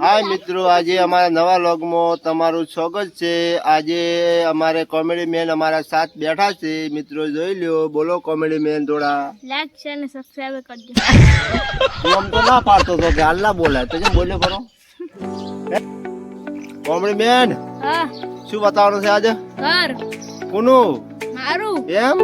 હાય મિત્રો આજે અમારા નવા લોગમાં તમારું સ્વાગત છે. આજે અમારે કોમેડી મેન અમારા સાથ બેઠા છે. મિત્રો જોઈ લ્યો બોલો કોમેડી મેન થોડા. લાઈક શેર અને સબસ્ક્રાઇબ કરજો. તું આમ તો ના પાડતો હતો કે હાલ ના બોલાય. તો કેમ બોલ્યો ખરો? કોમેડી મેન હા. શું બતાવવાનું છે આજે? ઘર. કોનું? મારું. એમ?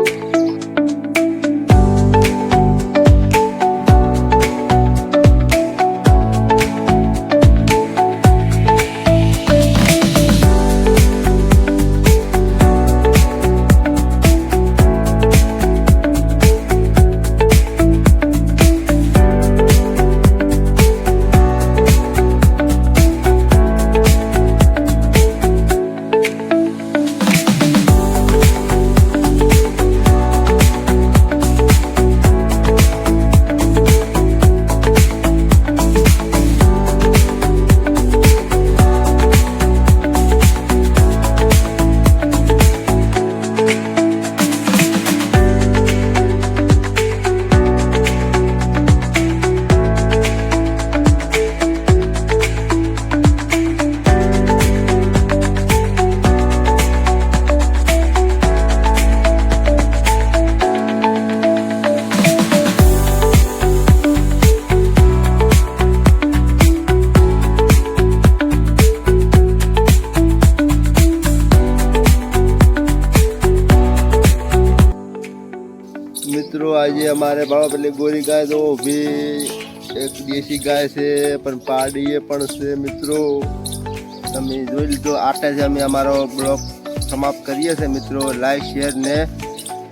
મિત્રો, આજે અમારે ભાવ પેલી ગોરી ગાય તો ઊભી એક દેશી ગાય છે, પણ પાડીએ પણ છે, મિત્રો. તમે જોઈ લીધો, આટલે જ અમે અમારો બ્લોગ સમાપ્ત કરીએ છીએ, મિત્રો. લાઈક શેર ને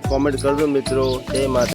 કોમેન્ટ કરજો, મિત્રો. જય માતા